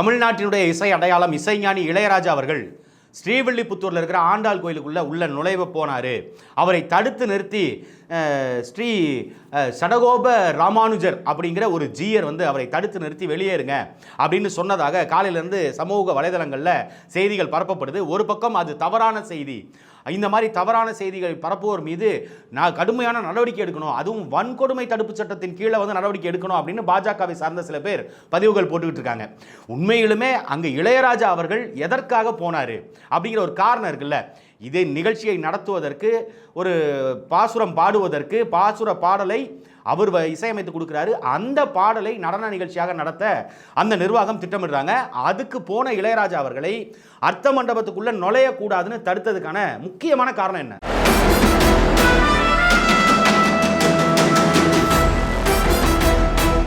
தமிழ்நாட்டினுடைய இசை அடையாளம் இசைஞானி இளையராஜா அவர்கள் ஸ்ரீவில்லிபுத்தூரில் இருக்கிற ஆண்டாள் கோயிலுக்குள்ளே உள்ள நுழைவ போனார். அவரை தடுத்து நிறுத்தி ஸ்ரீ சடகோப ராமானுஜர் அப்படிங்கிற ஒரு ஜீயர் வந்து அவரை தடுத்து நிறுத்தி வெளியேறுங்க அப்படின்னு சொன்னதாக காலையிலேருந்து சமூக வலைதளங்களில் செய்திகள் பரப்பப்படுது. ஒரு பக்கம் அது தவறான செய்தி இந்த மாதிரி தவறான செய்திகளை பரப்புவோர் மீது நான் கடுமையான நடவடிக்கை எடுக்கணும். அதுவும் வன்கொடுமை தடுப்பு சட்டத்தின் கீழே வந்து நடவடிக்கை எடுக்கணும் அப்படின்னு பாஜகவை சார்ந்த சில பேர் பதிவுகள் போட்டுக்கிட்டு இருக்காங்க. உண்மையிலுமே அங்கே இளையராஜா அவர்கள் எதற்காக போனார் அப்படிங்கிற ஒரு காரணம் இருக்குல்ல. இதே நிகழ்ச்சியை நடத்துவதற்கு ஒரு பாசுரம் பாடுவதற்கு பாசுர பாடலை அவர் வ- இசையமைத்து கொடுக்குறாரு. அந்த பாடலை நடன நிகழ்ச்சியாக நடத்த அந்த நிர்வாகம் திட்டமிடுறாங்க. அதுக்கு போன இளையராஜா அவர்களை அர்த்த மண்டபத்துக்குள்ளே நுழையக்கூடாதுன்னு தடுத்ததுக்கான முக்கியமான காரணம் என்ன?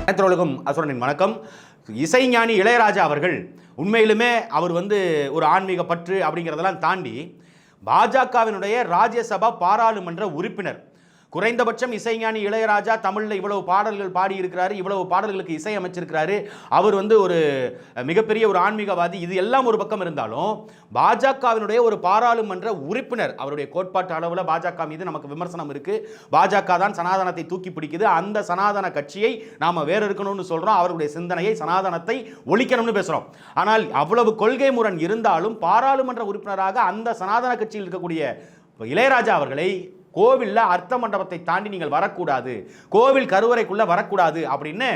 நேத்திரோலகம் அசுரனின் வணக்கம். இசைஞானி இளையராஜா அவர்கள் உண்மையிலுமே அவர் வந்து ஒரு ஆன்மீக பற்று அப்படிங்கிறதெல்லாம் தாண்டி பாஜகவினுடைய ராஜ்யசபா பாராளுமன்ற உறுப்பினர். குறைந்தபட்சம் இசைஞானி இளையராஜா தமிழில் இவ்வளவு பாடல்கள் பாடியிருக்கிறாரு இவ்வளவு பாடல்களுக்கு இசை அமைச்சிருக்கிறாரு. அவர் வந்து ஒரு மிகப்பெரிய ஒரு ஆன்மீகவாதி. இது எல்லாம் ஒரு பக்கம் இருந்தாலும் பாஜகவினுடைய ஒரு பாராளுமன்ற உறுப்பினர் அவருடைய கோட்பாட்டு அளவில் பாஜக மீது நமக்கு விமர்சனம் இருக்கு. பாஜக தான் சனாதனத்தை தூக்கி பிடிக்குது. அந்த சனாதன கட்சியை நாம் வேற இருக்கணும்னு சொல்றோம். அவருடைய சிந்தனையை சனாதனத்தை ஒழிக்கணும்னு பேசுறோம். ஆனால் அவ்வளவு கொள்கை முரண் இருந்தாலும் பாராளுமன்ற உறுப்பினராக அந்த சனாதன கட்சியில் இருக்கக்கூடிய இளையராஜா அவர்களை கோவிலில் அர்த்த மண்டபத்தை தாண்டி நீங்கள் வரக்கூடாது. கோவில் கருவறைக்குள்ளே வரக்கூடாது அப்படின்னு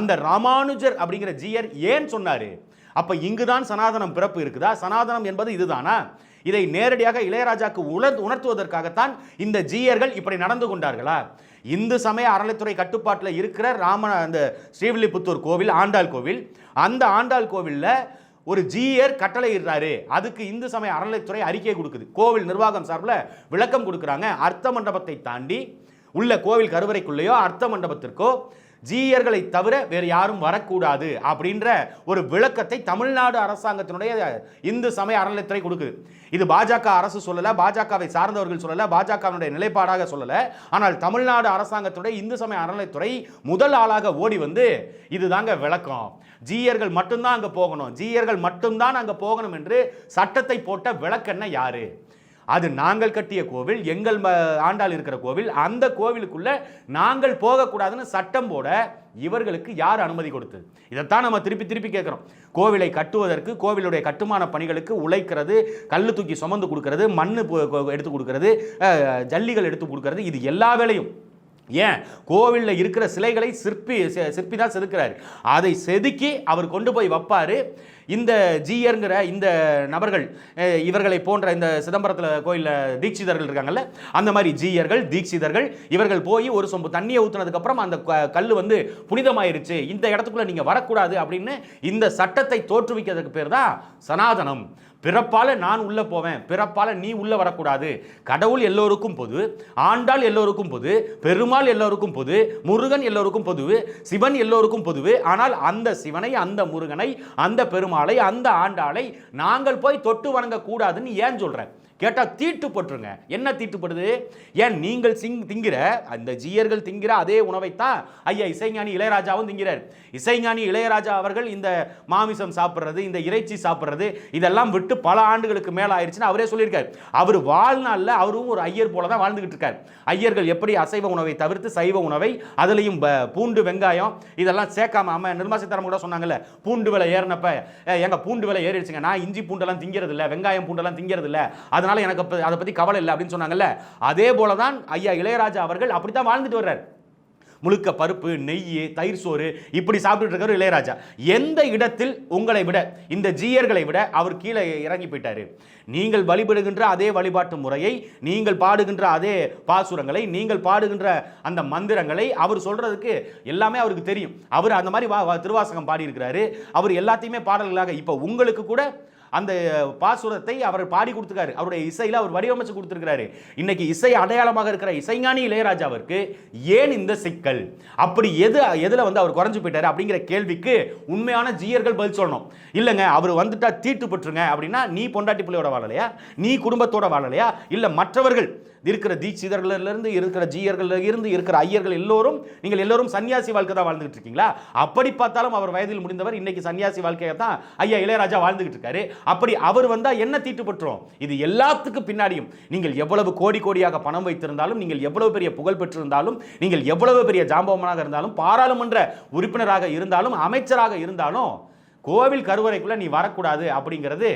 அந்த ராமானுஜர் அப்படிங்கிற ஜீயர் ஏன் அப்போ இங்கு தான் சனாதனம் பிறப்பு இருக்குதா? சனாதனம் என்பது இதுதானா? இதை நேரடியாக இளையராஜாக்கு உணர் உணர்த்துவதற்காகத்தான் இந்த ஜீயர்கள் இப்படி நடந்து கொண்டார்களா? இந்து சமய அறநிலைத்துறை கட்டுப்பாட்டில் இருக்கிற ராம அந்த ஸ்ரீவில்லிபுத்தூர் கோவில் ஆண்டாள் கோவில் அந்த ஆண்டாள் கோவிலில் ஒரு ஜீயர் கட்டளையிடுறாரு. அதுக்கு இந்து சமய அறநிலைத்துறை அறிக்கை கொடுக்குது. கோவில் நிர்வாகம் சார்பில் விளக்கம் கொடுக்குறாங்க. அர்த்த மண்டபத்தை தாண்டி உள்ள கோவில் கருவறைக்குள்ளேயோ அர்த்த மண்டபத்திற்கோ ஜீயர்களை தவிர வேறு யாரும் வரக்கூடாது அப்படின்ற ஒரு விளக்கத்தை தமிழ்நாடு அரசாங்கத்தினுடைய இந்து சமய அறநிலைத்துறை கொடுக்குது. இது பாஜக அரசு சொல்லலை பாஜகவை சார்ந்தவர்கள் சொல்லல பாஜகவினுடைய நிலைப்பாடாக சொல்லலை. ஆனால் தமிழ்நாடு அரசாங்கத்துடைய இந்து சமய அறநிலைத்துறை முதல் ஆளாக ஓடி வந்து இதுதாங்க விளக்கம். ஜீயர்கள் மட்டும்தான் அங்கே போகணும். ஜீயர்கள் மட்டும்தான் அங்கே போகணும் என்று சட்டத்தை போட்ட விளக்கென்ன யாரு? அது நாங்கள் கட்டிய கோவில் எங்கள் ம- ஆண்டாள் இருக்கிற கோவில் அந்த கோவிலுக்குள்ள நாங்கள் போகக்கூடாதுன்னு சட்டம் போட இவர்களுக்கு யார் அனுமதி கொடுத்தது இதைத்தான் நம்ம திருப்பி திருப்பி கேட்குறோம். கோவிலை கட்டுவதற்கு கோவிலுடைய கட்டுமான பணிகளுக்கு உழைக்கிறது கல் தூக்கி சுமந்து கொடுக்கறது மண் எடுத்து கொடுக்கறது ஜல்லிகள் எடுத்து கொடுக்கறது இது எல்லா வேலையும். ஏன்? கோவிலில் இருக்கிற சிலைகளை சிற்பி சிற்பி தான் செதுக்கிறாரு. அதை செதுக்கி அவர் கொண்டு போய் வைப்பார். இந்த ஜீயருங்கிற இந்த நபர்கள் இவர்களை போன்ற இந்த சிதம்பரத்தில் கோயிலில் தீட்சிதர்கள் இருக்காங்கல்ல அந்த மாதிரி ஜீயர்கள் தீட்சிதர்கள் இவர்கள் போய் ஒரு சொம்பு தண்ணியை ஊற்றுனதுக்கப்புறம் அந்த க- கல் வந்து புனிதமாயிருச்சு. இந்த இடத்துக்குள்ளே நீங்கள் வரக்கூடாது அப்படின்னு இந்த சட்டத்தை தோற்றுவிக்கிறதுக்கு பேர் தான் சனாதனம். பிறப்பால் நான் உள்ளே போவேன். பிறப்பால் நீ உள்ளே வரக்கூடாது. கடவுள் எல்லோருக்கும் பொது ஆண்டாள் எல்லோருக்கும் பொது பெருமாள் எல்லோருக்கும் பொது முருகன் எல்லோருக்கும் பொதுவு சிவன் எல்லோருக்கும் பொதுவு ஆனால் அந்த சிவனை அந்த முருகனை அந்த பெருமாளை அந்த ஆண்டாளை நாங்கள் போய் தொட்டு வணங்கக்கூடாதுன்னு ஏன் சொல்கிறேன் கேட்டால் தீட்டுப்பட்டுருங்க என்ன தீட்டுப்படுது ஏன் நீங்கள் சிங் திங்கிற அந்த ஜீயர்கள் திங்கிற அதே உணவைத்தான் ஐயா இசைஞானி இளையராஜாவும் திங்கிறார். இசைஞானி இளையராஜா அவர்கள் இந்த மாமிசம் சாப்பிட்றது இந்த இறைச்சி சாப்பிட்றது இதெல்லாம் விட்டு பல ஆண்டுகளுக்கு மேலே ஆயிடுச்சுன்னு அவரே சொல்லியிருக்கார். அவர் வாழ்நாளில் அவரும் ஒரு ஐயர் போல தான் வாழ்ந்துகிட்டு இருக்கார். ஐயர்கள் எப்படி அசைவ உணவை தவிர்த்து சைவ உணவை அதுலேயும் ப- பூண்டு வெங்காயம் இதெல்லாம் சேர்க்காம அம்மா நிர்மலா சீதாராமன் கூட சொன்னாங்கல்ல பூண்டு விலை ஏறினப்ப எங்கள் பூண்டு விலை ஏறிடுச்சுங்க. நான் இஞ்சி பூண்டெல்லாம் திங்கிறது இல்லை வெங்காயம் பூண்டெல்லாம் திங்கிறது இல்லை அதனால் அதனால் எனக்கு அதை பற்றி கவலை இல்லை அப்படின்னு சொன்னாங்கல்ல? அதே போல தான் ஐயா இளையராஜா அவர்கள் அப்படித்தான் வாழ்ந்துட்டு வர்றார். முழுக்க பருப்பு நெய் தயிர் சோறு இப்படி சாப்பிட்டுட்டு இருக்காரு இளையராஜா. எந்த இடத்தில் உங்களை விட இந்த ஜீயர்களை விட அவர் கீழே இறங்கி போயிட்டாரு. நீங்கள் வழிபடுகின்ற அதே வழிபாட்டு முறையை நீங்கள் பாடுகின்ற அதே பாசுரங்களை நீங்கள் பாடுகின்ற அந்த மந்திரங்களை அவர் சொல்றதுக்கு எல்லாமே அவருக்கு தெரியும். அவர் அந்த மாதிரி வா- திருவாசகம் பாடியிருக்கிறாரு. அவர் எல்லாத்தையுமே பாடல்களாக இப்போ உங்களுக்கு கூட அந்த பாசுரத்தை அவர் பாடி கொடுத்துருக்காரு. அவருடைய இசையில் அவர் வடிவமைச்சு கொடுத்துருக்காரு இன்னைக்கு இசை அடையாளமாக இருக்கிற இசைஞானி இளையராஜாவிற்கு ஏன் இந்த சிக்கல்? அப்படி எது எதில் வந்து அவர் குறைஞ்சு போயிட்டாரு அப்படிங்கிற கேள்விக்கு உண்மையான ஜீயர்கள் பதில் சொல்லணும். இல்லைங்க அவர் வந்துட்டா தீட்டு பெற்றுங்க அப்படின்னா நீ பொண்டாட்டி பிள்ளையோட வாழலையா? நீ குடும்பத்தோட வாழலையா? இல்லை மற்றவர்கள் இருக்கிற தீட்சிதர்களிலிருந்து இருக்கிற ஜீயர்கள் இருந்து இருக்கிற ஐயர்கள் எல்லோரும் நீங்கள் எல்லோரும் சன்னியாசி வாழ்க்கை தான் வாழ்ந்துகிட்டு இருக்கீங்களா? அப்படி பார்த்தாலும் அவர் வயதில் முடிந்தவர் இன்னைக்கு சன்னியாசி வாழ்க்கையை தான் ஐயா இளையராஜா வாழ்ந்துகிட்டு இருக்காரு. அப்படி அவர் வந்தால் என்ன தீட்டுப்பட்டுரும் இது எல்லாத்துக்கும் பின்னாடியும். நீங்கள் எவ்வளவு கோடி கோடியாக பணம் வைத்திருந்தாலும் நீங்கள் எவ்வளவு பெரிய புகழ் பெற்றிருந்தாலும் நீங்கள் எவ்வளவு பெரிய ஜாம்பவனாக இருந்தாலும் பாராளுமன்ற உறுப்பினராக இருந்தாலும் அமைச்சராக இருந்தாலும் கோவில் கருவறைக்குள்ளே நீ வரக்கூடாது அப்படிங்கிறது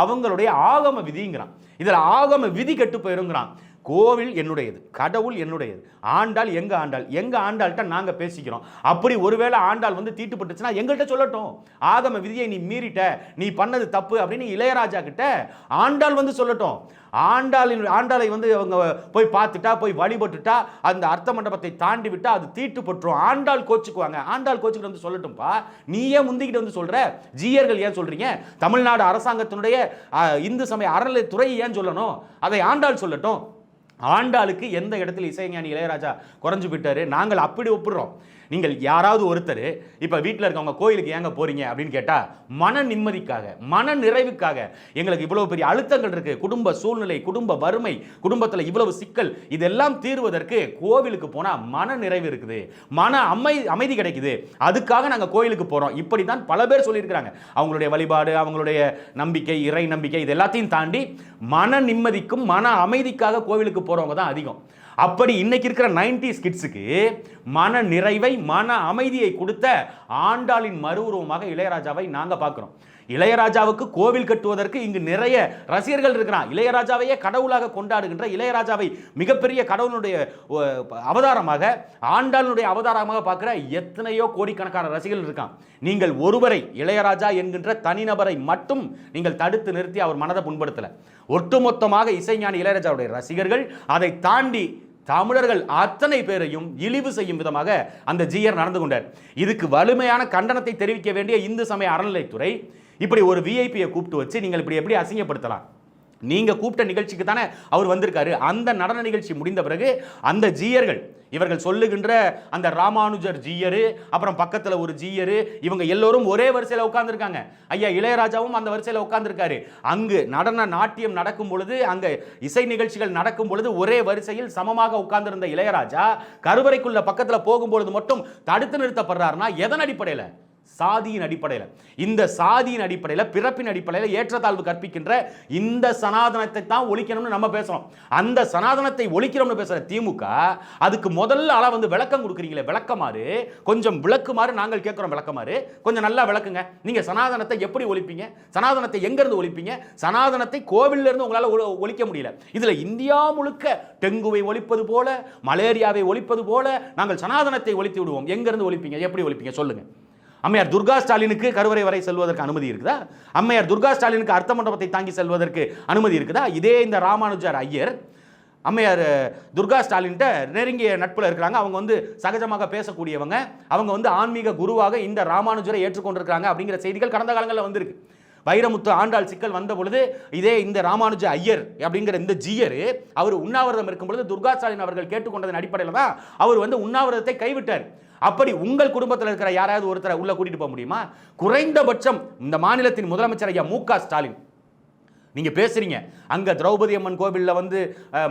அவங்களுடைய ஆகம விதிங்கிறான். இதில் ஆகம விதி கெட்டு போயிருங்கிறான். கோவில் என்னுடையது கடவுள் என்னுடையது. ஆண்டாள் எங்கே ஆண்டாள்? எங்கே ஆண்டாள்கிட்ட நாங்கள் பேசிக்கிறோம். அப்படி ஒருவேளை ஆண்டாள் வந்து தீட்டுப்பட்டுச்சுன்னா எங்கள்கிட்ட சொல்லட்டும். ஆகம விதியை நீ மீறிட்ட நீ பண்ணது தப்பு அப்படின்னு இளையராஜா கிட்ட ஆண்டாள் வந்து சொல்லட்டும். ஆண்டாளின் ஆண்டாளை வந்து அவங்க போய் பார்த்துட்டா போய் வழிபட்டுட்டா அந்த அர்த்த மண்டபத்தை தாண்டி விட்டா அது தீட்டு ஆண்டாள் கோச்சுக்குவாங்க. ஆண்டாள் கோச்சுக்கிட்டு வந்து சொல்லட்டும்ப்பா நீ ஏன் முந்திக்கிட்டு வந்து சொல்கிற ஜீயர்கள் ஏன் சொல்கிறீங்க தமிழ்நாடு அரசாங்கத்தினுடைய இந்து சமய அறநிலைத்துறை ஏன் சொல்லணும்? அதை ஆண்டாள் சொல்லட்டும். ஆண்டாளுக்கு எந்த இடத்துல இசைஞானி இளையராஜா குறைஞ்சு போயிட்டாரு? நாங்கள் அப்படி ஒப்புடுறோம். நீங்கள் யாராவது ஒருத்தர் இப்போ வீட்டில் இருக்கவங்க கோயிலுக்கு ஏங்க போகிறீங்க அப்படின்னு கேட்டால் மன நிம்மதிக்காக மன நிறைவுக்காக எங்களுக்கு இவ்வளோ பெரிய அழுத்தங்கள் இருக்குது குடும்ப சூழ்நிலை குடும்ப வறுமை குடும்பத்தில் இவ்வளவு சிக்கல் இதெல்லாம் தீர்வதற்கு கோவிலுக்கு போனால் மன நிறைவு இருக்குது. மன அமை அமைதி கிடைக்குது. அதுக்காக நாங்கள் கோயிலுக்கு போகிறோம் இப்படி தான் பல பேர் சொல்லியிருக்கிறாங்க. அவங்களுடைய வழிபாடு அவங்களுடைய நம்பிக்கை இறை நம்பிக்கை இது எல்லாத்தையும் தாண்டி மன நிம்மதிக்கும் மன அமைதிக்காக கோவிலுக்கு போகிறவங்க தான் அதிகம். அப்படி இன்னைக்கு இருக்கிற நைன்டி கிட்ஸுக்கு மன நிறைவை மன அமைதியை கொடுத்த ஆண்டாளின் மறு உருவமாக இளையராஜாவை நாங்கள் பார்க்குறோம். இளையராஜாவுக்கு கோவில் கட்டுவதற்கு இங்கு நிறைய ரசிகர்கள் இருக்கிறான். இளையராஜாவையே கடவுளாக கொண்டாடுகின்ற இளையராஜாவை மிகப்பெரிய கடவுளுடைய அவதாரமாக ஆண்டாளுடைய அவதாரமாக பார்க்குற எத்தனையோ கோடிக்கணக்கான ரசிகர்கள் இருக்கான். நீங்கள் ஒருவரை இளையராஜா என்கின்ற தனிநபரை மட்டும் நீங்கள் தடுத்து நிறுத்தி அவர் மனதை புண்படுத்தலை. ஒட்டுமொத்தமாக இசைஞானி இளையராஜாவுடைய ரசிகர்கள் அதை தாண்டி தமிழர்கள் அத்தனை பேரையும் இழிவு செய்யும் விதமாக அந்த ஜீயர் நடந்து கொண்டார். இதுக்கு வலிமையான கண்டனத்தை தெரிவிக்க வேண்டிய இந்து சமய அறநிலைத்துறை இப்படி ஒரு விஐபியை கூப்பிட்டு வச்சு நீங்கள் இப்படி எப்படி அசிங்கப்படுத்தலாம்? நீங்கள் கூப்பிட்ட நிகழ்ச்சிக்கு தானே அவர் வந்திருக்காரு. அந்த நடன நிகழ்ச்சி முடிந்த பிறகு அந்த ஜீயர்கள் இவர்கள் சொல்லுகின்ற அந்த ராமானுஜர் ஜீயரு அப்புறம் பக்கத்தில் ஒரு ஜீயரு இவங்க எல்லோரும் ஒரே வரிசையில் உட்காந்துருக்காங்க ஐயா இளையராஜாவும் அந்த வரிசையில் உட்காந்துருக்காரு அங்கு நடன நாட்டியம் நடக்கும் பொழுது அங்கே இசை நிகழ்ச்சிகள் நடக்கும் பொழுது ஒரே வரிசையில் சமமாக உட்கார்ந்திருந்த இளையராஜா கருவறைக்குள்ள பக்கத்தில் போகும்பொழுது மட்டும் தடுத்து நிறுத்தப்படுறாருன்னா எதன் அடிப்படையில்? சாதியின் அடிப்படையில். இந்த சாதியின் அடிப்படையில் பிறப்பின் அடிப்படையில் ஏற்றத்தாழ்வு கற்பிக்கின்ற இந்த சனாதனத்தை தான் ஒழிக்கணும்னு நம்ம பேசுகிறோம் அந்த சனாதனத்தை ஒழிக்கிறோம்னு பேசுகிற திமுக அதுக்கு முதல்ல அளவு வந்து விளக்கம் கொடுக்குறீங்களே விளக்கமாறு. கொஞ்சம் விளக்குமாறு நாங்கள் கேட்குறோம் விளக்கமாறு. கொஞ்சம் நல்லா விளக்குங்க. நீங்கள் சனாதனத்தை எப்படி ஒழிப்பீங்க? சனாதனத்தை எங்கேருந்து ஒழிப்பீங்க? சனாதனத்தை கோவிலிருந்து உங்களால் ஒழிக்க முடியல. இதில் இந்தியா முழுக்க டெங்குவை ஒழிப்பது போல மலேரியாவை ஒழிப்பது போல நாங்கள் சனாதனத்தை ஒழித்து விடுவோம். எங்கேருந்து ஒழிப்பீங்க? எப்படி ஒழிப்பீங்க? சொல்லுங்கள் அம்மையார் துர்கா ஸ்டாலினுக்கு கருவறை வரை செல்வதற்கு அனுமதி இருக்குதா? அம்மையார் துர்கா ஸ்டாலினுக்கு அர்த்த மண்டபத்தை தாங்கி செல்வதற்கு அனுமதி இருக்குதா? இதே இந்த ராமானுஜர் ஐயர் அம்மையார் துர்கா ஸ்டாலின்கிட்ட நெருங்கிய நட்பில் இருக்கிறாங்க. அவங்க வந்து சகஜமாக பேசக்கூடியவங்க. அவங்க வந்து ஆன்மீக குருவாக இந்த ராமானுஜரை ஏற்றுக்கொண்டிருக்கிறாங்க அப்படிங்கிற செய்திகள் கடந்த காலங்களில் வந்திருக்கு. வைரமுத்து ஆண்டாள் சிக்கல் வந்த பொழுது இதே இந்த ராமானுஜ ஐயர் அப்படிங்கிற இந்த ஜீயர் அவர் உண்ணாவிரதம் இருக்கும் பொழுது துர்கா ஸ்டாலின் அவர்கள் கேட்டுக்கொண்டதன் அடிப்படையில் தான் அவர் வந்து உண்ணாவிரதத்தை கைவிட்டார். அப்படி உங்கள் குடும்பத்தில் இருக்கிற யாராவது ஒருத்தரை உள்ள கூட்டிட்டு போக முடியுமா? குறைந்தபட்சம் இந்த மாநிலத்தின் முதலமைச்சர் ஐயா மு ஸ்டாலின். நீங்கள் பேசுகிறீங்க அங்கே திரௌபதி அம்மன் கோவிலில் வந்து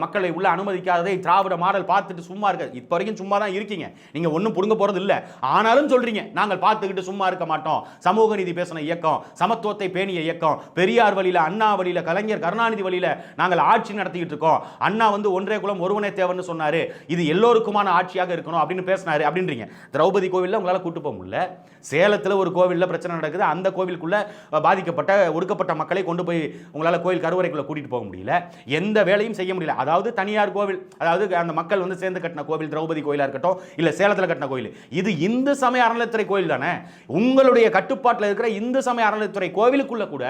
மக்களை உள்ள அனுமதிக்காததை திராவிட மாடல் பார்த்துட்டு சும்மா இருக்க இப்போ வரைக்கும் சும்மா தான் இருக்கீங்க. நீங்கள் ஒன்றும் புடுங்க போகிறது இல்லை. ஆனாலும் சொல்கிறீங்க நாங்கள் பார்த்துக்கிட்டு சும்மா இருக்க மாட்டோம். சமூக நீதி பேசின இயக்கம் சமத்துவத்தை பேணிய இயக்கம் பெரியார் வழியில் அண்ணா வழியில் கலைஞர் கருணாநிதி வழியில் நாங்கள் ஆட்சி நடத்திக்கிட்டு இருக்கோம். அண்ணா வந்து ஒன்றே குலம் ஒருவனே தேவன்னு சொன்னார். இது எல்லோருக்குமான ஆட்சியாக இருக்கணும் அப்படின்னு பேசினார். அப்படின்றீங்க. திரௌபதி கோவில்ல உங்களால் கூட்டு போக முடியல. சேலத்தில் ஒரு கோவிலில் பிரச்சனை நடக்குது. அந்த கோவிலுக்குள்ளே பாதிக்கப்பட்ட ஒடுக்கப்பட்ட மக்களை கொண்டு போய் உங்களால் கோயில் கருவறைக்குள்ளே கூட்டிகிட்டு போக முடியல. எந்த வேலையும் செய்ய முடியல. அதாவது தனியார் கோவில் அதாவது அந்த மக்கள் வந்து சேர்ந்து கட்டின கோவில் திரௌபதி கோயிலாக இருக்கட்டும் இல்லை சேலத்தில் கட்டின கோயில். இது இந்து சமய அறநிலைத்துறை கோயில் தானே? உங்களுடைய கட்டுப்பாட்டில் இருக்கிற இந்து சமய அறநிலைத்துறை கோவிலுக்குள்ளே கூட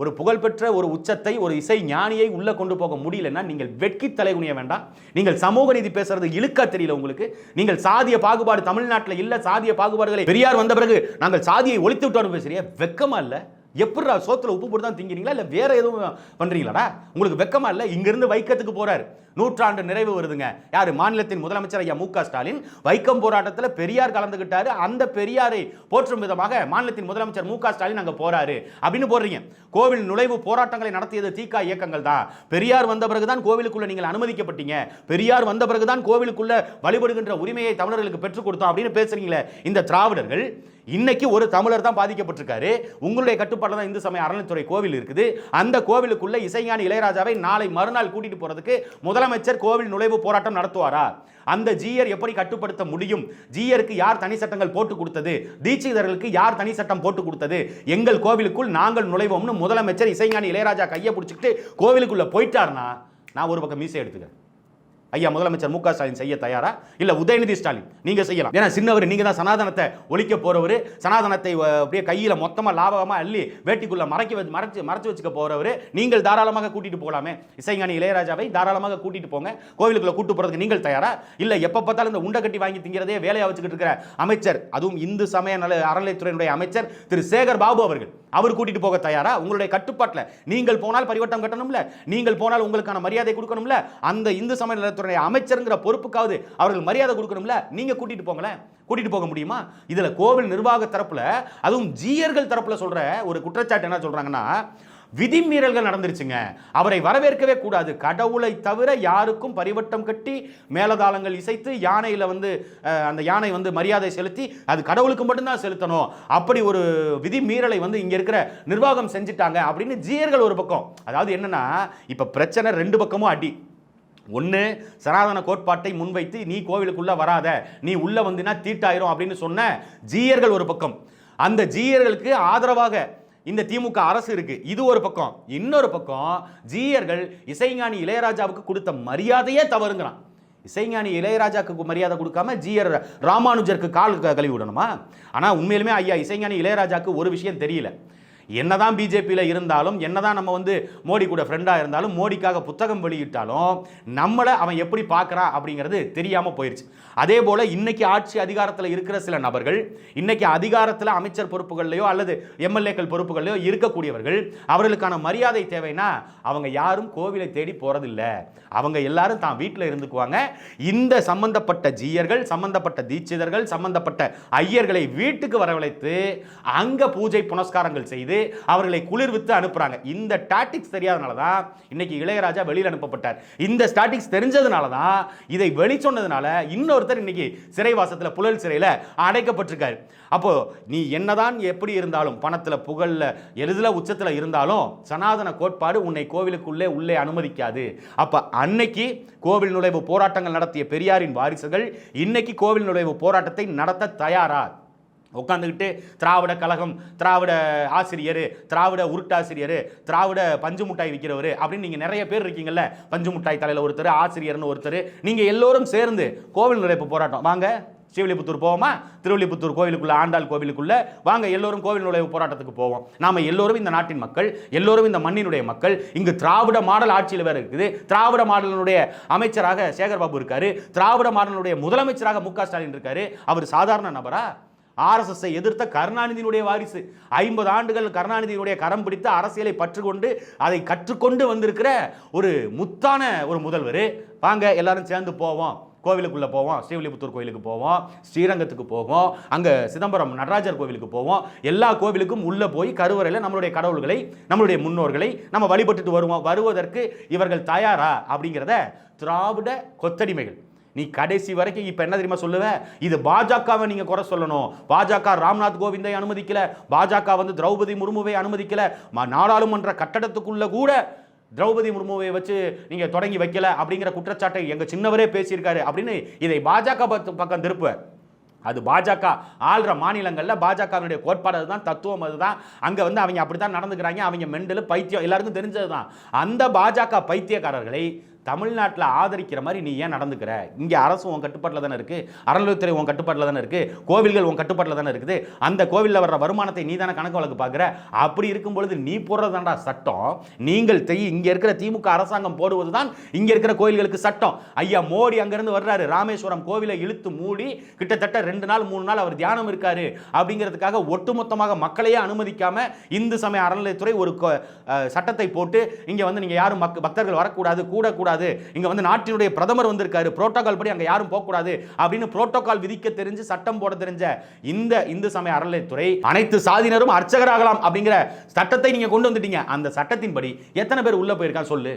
ஒரு புகழ்பெற்ற ஒரு உச்சத்தை ஒரு இசை ஞானியை உள்ளே கொண்டு போக முடியலன்னா நீங்கள் வெட்கி தலைகுனிய வேண்டாம். நீங்கள் சமூக நீதி பேசுறது இழுக்க தெரியல உங்களுக்கு. நீங்கள் சாதிய பாகுபாடு தமிழ்நாட்டில் இல்லை சாதிய பாகுபாடுகளை பெரியார் வந்த பிறகு நாங்கள் சாதியை ஒழித்து விட்டோம்னு பேசுறீங்க. வெக்கமா இல்லை? எப்படிடா சோத்தில் உப்பு போட்டு தான் திங்கிறீங்களா? இல்லை வேறு எதுவும் பண்ணுறீங்களாடா உங்களுக்கு வெக்கமாக இல்லை? இங்கேருந்து வைக்கத்துக்கு போகிறார் நூற்றாண்டு நிறைவு வருதுங்க. யார்? மாநிலத்தின் முதலமைச்சர் ஐயா மு ஸ்டாலின். வைக்கம் போராட்டத்தில் பெரியார் கலந்துக்கிட்டாரு அந்த பெரியாரை போற்றும் விதமாக மாநிலத்தின் முதலமைச்சர் மு ஸ்டாலின் அங்கே போகிறாரு அப்படின்னு போடுறீங்க. கோவில் நுழைவு போராட்டங்களை நடத்தியது தீக்கா இயக்கங்கள் தான். பெரியார் வந்த பிறகுதான் கோவிலுக்குள்ளே நீங்கள் அனுமதிக்கப்பட்டீங்க. பெரியார் வந்த பிறகுதான் கோவிலுக்குள்ளே வழிபடுகின்ற உரிமையை தமிழர்களுக்கு பெற்றுக் கொடுத்தோம் அப்படின்னு பேசுகிறீங்களே இந்த திராவிடர்கள் இன்னைக்கு ஒரு தமிழர் தான் பாதிக்கப்பட்டிருக்காரு. உங்களுடைய கட்டுப்பாட்டில் தான் இந்து சமய அறநிலைத்துறை கோவில் இருக்குது. அந்த கோவிலுக்குள்ள இசைஞானி இளையராஜாவை நாளை மறுநாள் கூட்டிட்டு போறதுக்கு முதலமைச்சர் கோவில் நுழைவு போராட்டம் நடத்துவாரா? அந்த ஜீயர் எப்படி கட்டுப்படுத்த முடியும்? ஜீயருக்கு யார் தனி சட்டங்கள் போட்டு கொடுத்தது? தீட்சிதர்களுக்கு யார் தனி சட்டம் போட்டு கொடுத்தது? எங்கள் கோவிலுக்குள் நாங்கள் நுழைவோம்னு முதலமைச்சர் இசைஞானி இளையராஜா கையை பிடிச்சிக்கிட்டு கோவிலுக்குள்ள போயிட்டாருன்னா நான் ஒரு பக்கம் மீசை எடுத்துக்கிறேன். ஐயா முதலமைச்சர் மு க ஸ்டாலின் செய்ய தயாரா? இல்லை உதயநிதி ஸ்டாலின் நீங்கள் செய்யலாம். ஏன்னா சின்னவர் நீங்கள் தான் சனாதனத்தை ஒழிக்க போகிறவர் சனாதனத்தை அப்படியே கையில் மொத்தமாக லாபகமாக அள்ளி வேட்டிக்குள்ளே மறைக்க வச்சு மறைச்சு மறைச்சு வச்சுக்க போகிறவர் நீங்கள் தாராளமாக கூட்டிகிட்டு போகலாமே. இசைஞானி இளையராஜாவை தாராளமாக கூட்டிகிட்டு போங்க. கோவிலுக்குள்ள கூட்டு போகிறதுக்கு நீங்கள் தயாரா? இல்லை எப்போ பார்த்தாலும் இந்த உண்டை கட்டி வாங்கி திங்கிறதே வேலையாக வச்சுக்கிட்டு இருக்கிற அமைச்சர் அதுவும் இந்து சமய நல அறநிலைத்துறையினுடைய அமைச்சர் திரு சேகர் பாபு அவர்கள். அவர் கூட்டிட்டு போக தயாரா? உங்களுடைய கட்டுப்பாட்டில். நீங்கள் போனால் பரிவட்டம் கட்டணும்ல. நீங்கள் போனால் உங்களுக்கான மரியாதை கொடுக்கணும்ல. அந்த இந்து சமய நலத்துறை அமைச்சருங்கிற பொறுப்புக்காவது அவர்கள் மரியாதை கொடுக்கணும்ல? நீங்க கூட்டிட்டு போங்களேன். கூட்டிட்டு போக முடியுமா? இதுல கோவில் நிர்வாக தரப்புல அதுவும் ஜீயர்கள் தரப்புல சொல்ற ஒரு குற்றச்சாட்டு என்ன சொல்றாங்கன்னா விதிமீறல்கள் நடந்துருச்சுங்க. அவரை வரவேற்கவே கூடாது. கடவுளை தவிர யாருக்கும் பரிவட்டம் கட்டி மேலதாளங்கள் இசைத்து யானையில் வந்து அந்த யானை வந்து மரியாதை செலுத்தி அது கடவுளுக்கு மட்டும்தான் செலுத்தணும். அப்படி ஒரு விதிமீறலை வந்து இங்கே இருக்கிற நிர்வாகம் செஞ்சுட்டாங்க அப்படின்னு ஜீயர்கள் ஒரு பக்கம். அதாவது என்னன்னா இப்போ பிரச்சனை ரெண்டு பக்கமும் அடி. ஒன்று சனாதன கோட்பாட்டை முன்வைத்து நீ கோவிலுக்குள்ளே வராத. நீ உள்ளே வந்தினா தீட்டாயிரும் அப்படின்னு சொன்ன ஜீயர்கள் ஒரு பக்கம். அந்த ஜீயர்களுக்கு ஆதரவாக இந்த திமுக அரசு இருக்கு. இது ஒரு பக்கம். இன்னொரு பக்கம் ஜீயர்கள் இசைஞானி இளையராஜாவுக்கு கொடுத்த மரியாதையே தவறுங்கிறான். இசைஞானி இளையராஜாவுக்கு மரியாதை கொடுக்காம ஜிஆர் ராமானுஜருக்கு கால் க- கழுவி விடணுமா? ஆனால் உண்மையிலுமே ஐயா இசைஞானி இளையராஜாவுக்கு ஒரு விஷயம் தெரியல. என்னதான் பிஜேபியில் இருந்தாலும் என்னதான் நம்ம வந்து மோடி கூட ஃப்ரெண்டாக இருந்தாலும் மோடிக்காக புத்தகம் வெளியிட்டாலும் நம்மளை அவன் எப்படி பார்க்குறான் அப்படிங்கிறது தெரியாமல் போயிடுச்சு அதே போல் இன்னைக்கு ஆட்சி அதிகாரத்தில் இருக்கிற சில நபர்கள் இன்னைக்கு அதிகாரத்தில் அமைச்சர் பொறுப்புகள்லையோ அல்லது எம்எல்ஏக்கள் பொறுப்புகள்லையோ இருக்கக்கூடியவர்கள் அவர்களுக்கான மரியாதை தேவைன்னா அவங்க யாரும் கோவிலை தேடி போகிறதில்ல அவங்க எல்லாரும் தான் வீட்டில் இருந்துக்குவாங்க. இந்த சம்பந்தப்பட்ட ஜீயர்கள் சம்பந்தப்பட்ட தீட்சிதர்கள் சம்பந்தப்பட்ட ஐயர்களை வீட்டுக்கு வரவழைத்து அங்கே பூஜை புனஸ்காரங்கள் செய்து அவர்களை குளிர்வித்து அனுப்புறாங்க. இந்த டாட்டிக்ஸ் தெரியாதனால தான் இன்னைக்கு இளையராஜா வெளியில் அனுப்பப்பட்டார். இந்த ஸ்டாட்டிக்ஸ் தெரிஞ்சதுனால தான் இதை வெளி சொன்னதுனால இன்னொருத்தர் இன்னைக்கு சிறைவாசத்தில் புழல் சிறையில் அடைக்கப்பட்டிருக்காரு. அப்போ நீ என்னதான் எப்படி இருந்தாலும் பணத்தில் புகழில் எளிதில் உச்சத்தில் இருந்தாலும் சனாதன கோட்பாடு உன்னை கோவிலுக்குள்ளே உள்ளே அனுமதிக்காது. அப்போ அன்னைக்கு கோவில் நுழைவு போராட்டங்கள் நடத்திய பெரியாரின் வாரிசுகள் இன்னைக்கு கோவில் நுழைவு போராட்டத்தை நடத்த தயாரா? உட்காந்துக்கிட்டு திராவிட கழகம் திராவிட ஆசிரியர் திராவிட உருட்டாசிரியர் திராவிட பஞ்சு முட்டாய் விற்கிறவர் அப்படின்னு நீங்கள் நிறைய பேர் இருக்கீங்கல்ல. பஞ்சு முட்டாய் தலையில் ஒருத்தர் ஆசிரியர்னு ஒருத்தர். நீங்கள் எல்லோரும் சேர்ந்து கோவில் நுழைப்பு போராட்டம். வாங்க ஸ்ரீவில்லிபுத்தூர் போவோமா? திருவில்லிபுத்தூர் கோவிலுக்குள்ள ஆண்டாள் கோவிலுக்குள்ள. வாங்க எல்லோரும் கோவில் நுழைவு போராட்டத்துக்கு போவோம். நாம் எல்லோரும் இந்த நாட்டின் மக்கள் எல்லோரும் இந்த மண்ணினுடைய மக்கள். இங்கு திராவிட மாடல் ஆட்சியில் வேறு இருக்குது. திராவிட மாடலினுடைய அமைச்சராக சேகர்பாபு இருக்காரு. திராவிட மாடலுடைய முதலமைச்சராக மு க ஸ்டாலின் இருக்காரு. அவர் சாதாரண நபரா? ஆர்எஸ்எஸ்ஸை எதிர்த்த கருணாநிதியினுடைய வாரிசு. ஐம்பது ஆண்டுகள் கருணாநிதியினுடைய கரம் பிடித்து அரசியலை பற்றுக்கொண்டு அதை கற்றுக்கொண்டு வந்திருக்கிற ஒரு முத்தான ஒரு முதல்வர். வாங்க எல்லாரும் சேர்ந்து போவோம். கோவிலுக்குள்ளே போவோம். ஸ்ரீவில்லிபுத்தூர் கோவிலுக்கு போவோம். ஸ்ரீரங்கத்துக்கு போவோம். அங்கே சிதம்பரம் நடராஜர் கோவிலுக்கு போவோம். எல்லா கோவிலுக்கும் உள்ளே போய் கருவறையில் நம்மளுடைய கடவுள்களை நம்மளுடைய முன்னோர்களை நம்ம வழிபட்டுட்டு வருவோம். வருவதற்கு இவர்கள் தயாரா? அப்படிங்கிறத திராவிட கொத்தடிமைகள். நீ கடைசி வரைக்கும் இப்போ என்ன தெரியுமா சொல்லுவ? இது பாஜகவை நீங்கள் குறை சொல்லணும். பாஜக ராம்நாத் கோவிந்தை அனுமதிக்கல. பாஜக வந்து திரௌபதி முர்முவை அனுமதிக்கல. ம- நாடாளுமன்ற கட்டடத்துக்குள்ள கூட திரௌபதி முர்முவை வச்சு நீங்கள் தொடங்கி வைக்கல அப்படிங்கிற குற்றச்சாட்டை எங்கள் சின்னவரே பேசியிருக்காரு அப்படின்னு இதை பாஜக பக்கம் திருப்புவேன் அது பாஜக ஆள்ற மாநிலங்களில் பாஜகவினுடைய கோட்பாடு அதுதான் தத்துவம் அதுதான். அங்கே வந்து அவங்க அப்படி தான் நடந்துக்கிறாங்க. அவங்க மெண்டல் பைத்தியம் எல்லாருக்கும் தெரிஞ்சது தான் அந்த பாஜக பைத்தியக்காரர்களை தமிழ்நாட்டில் ஆதரிக்கிற மாதிரி நீ ஏன் நடந்துக்கிற? இங்கே அரசு உன் கட்டுப்பாட்டில் தானே இருக்குது அறநிலையத்துறை உன் கட்டுப்பாட்டில் தானே இருக்குது கோவில்கள் உன் கட்டுப்பாட்டில் தானே இருக்குது. அந்த கோவிலில் வர்ற வருமானத்தை நீ தானே கணக்கு வழக்கு பார்க்குற? அப்படி இருக்கும் பொழுது நீ போடுறதாண்டா சட்டம். நீங்கள் தெய் இங்கே இருக்கிற திமுக அரசாங்கம் போடுவது தான் இங்கே இருக்கிற கோயில்களுக்கு சட்டம். ஐயா மோடி அங்கேருந்து வர்றாரு. ராமேஸ்வரம் கோவிலை இழுத்து மூடி கிட்டத்தட்ட ரெண்டு நாள் மூணு நாள் அவர் தியானம் இருக்காரு. அப்படிங்கிறதுக்காக ஒட்டுமொத்தமாக மக்களையே அனுமதிக்காம இந்து சமய அறநிலையத்துறை ஒரு சட்டத்தை போட்டு இங்கே வந்து நீங்கள் யாரும் மக் பக்தர்கள் வரக்கூடாது கூடக்கூடாது இங்கே வந்து நாட்டினுடைய பிரதமர் வந்திருக்காரு. புரோட்டோகால் படி அங்கே யாரும் போகக்கூடாது அப்படின்னு புரோட்டோகால் விதிக்க தெரிஞ்சு சட்டம் போட தெரிஞ்ச இந்த இந்து சமய அறநிலையத்துறை அனைத்து சாதியினரும் அர்ச்சகராகலாம் அப்படிங்கிற சட்டத்தை நீங்கள் கொண்டு வந்துட்டீங்க. அந்த சட்டத்தின்படி எத்தனை பேர் உள்ள போயிருக்கான் சொல்லு.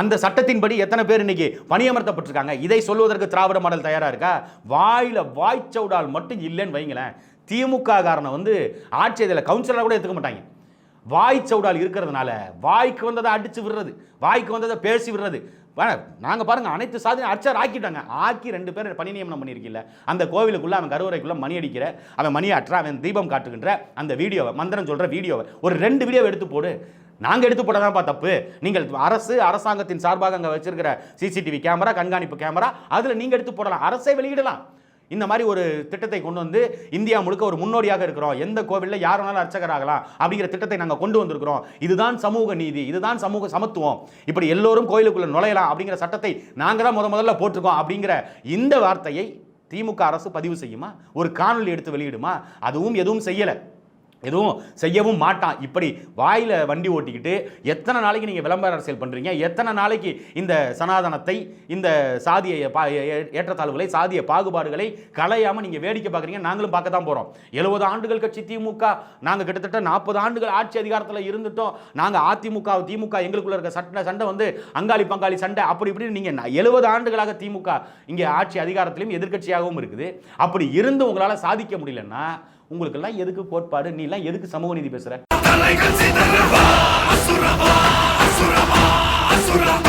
அந்த சட்டத்தின்படி எத்தனை பேர் இன்னைக்கு பணியமர்த்தப்பட்டிருக்காங்க? இதை சொல்வதற்கு திராவிட மாடல் தயாராக இருக்கா? வாயில வாய்ச்சவுடால் மட்டும் இல்லைன்னு வைங்களேன். திமுக காரனை வந்து ஆட்சி இதில் கவுன்சிலராக கூட எடுத்துக்க மாட்டாங்க. வாய் சவுடால் இருக்கிறதுனால வாய்க்கு வந்ததை அடித்து விடுறது வாய்க்கு வந்ததை பேசி விடுறது. நாங்கள் பாருங்க அனைத்து சாதனையும் அர்ச்சர் ஆக்கிட்டாங்க. ஆக்கி ரெண்டு பேர் பணி நியமனம் பண்ணியிருக்கீல்ல அந்த கோவிலுக்குள்ளே அவன் கருவறைக்குள்ளே மணி அடிக்கிற அவன் மணி ஆட்டுற அவன் தீபம் காட்டுகின்ற அந்த வீடியோவை மந்திரம் சொல்கிற வீடியோவை ஒரு ரெண்டு வீடியோவை எடுத்து போடு. நாங்கள் எடுத்து போட்டதான்ப்பா தப்பு. நீங்கள் அரசு அரசாங்கத்தின் சார்பாக அங்கே வச்சிருக்கிற சிசிடிவி கேமரா கண்காணிப்பு கேமரா அதில் நீங்கள் எடுத்து போடலாம். அரசை வெளியிடலாம். இந்த மாதிரி ஒரு திட்டத்தை கொண்டு வந்து இந்தியா முழுக்க ஒரு முன்னோடியாக இருக்கிறோம். எந்த கோவிலில் யார் வேணாலும் அர்ச்சகராகலாம் அப்படிங்கிற திட்டத்தை நாங்கள் கொண்டு வந்திருக்கிறோம். இதுதான் சமூக நீதி இதுதான் சமூக சமத்துவம். இப்படி எல்லோரும் கோயிலுக்குள்ள நுழையலாம் அப்படிங்கிற சட்டத்தை நாங்கள் தான் முத முதல்ல போட்டிருக்கோம் அப்படிங்கிற இந்த வார்த்தையை திமுக அரசு பதிவு செய்யுமா? ஒரு காணொளி எடுத்து வெளியிடுமா? அதுவும் எதுவும் செய்யலை. எதுவும் செய்யவும் மாட்டான். இப்படி வாயில் வண்டி ஓட்டிக்கிட்டு எத்தனை நாளைக்கு நீங்கள் விளம்பர அரசியல் பண்ணுறீங்க எத்தனை நாளைக்கு இந்த சனாதனத்தை இந்த சாதிய பா ஏ- ஏற்றத்தாழ்வுகளை சாதிய பாகுபாடுகளை களையாமல் நீங்கள் வேடிக்கை பார்க்குறீங்க நாங்களும் பார்க்க தான் போகிறோம் எழுபது ஆண்டுகள் கட்சி திமுக. நாங்கள் கிட்டத்தட்ட நாற்பது ஆண்டுகள் ஆட்சி அதிகாரத்தில் இருந்துட்டோம். நாங்கள் அதிமுக திமுக எங்களுக்குள்ள இருக்க சட்டை சண்டை வந்து அங்காளி பங்காளி சண்டை அப்படி இப்படின்னு நீங்கள் எழுபது ஆண்டுகளாக திமுக இங்கே ஆட்சி அதிகாரத்திலையும் எதிர்கட்சியாகவும் இருக்குது. அப்படி இருந்து உங்களால் சாதிக்க முடியலன்னா உங்களுக்கெல்லாம் எதுக்கு கோட்பாடு? நீ எல்லாம் எதுக்கு சமூக நீதி பேசுற? அசுரமா அசுரமா அசுரமா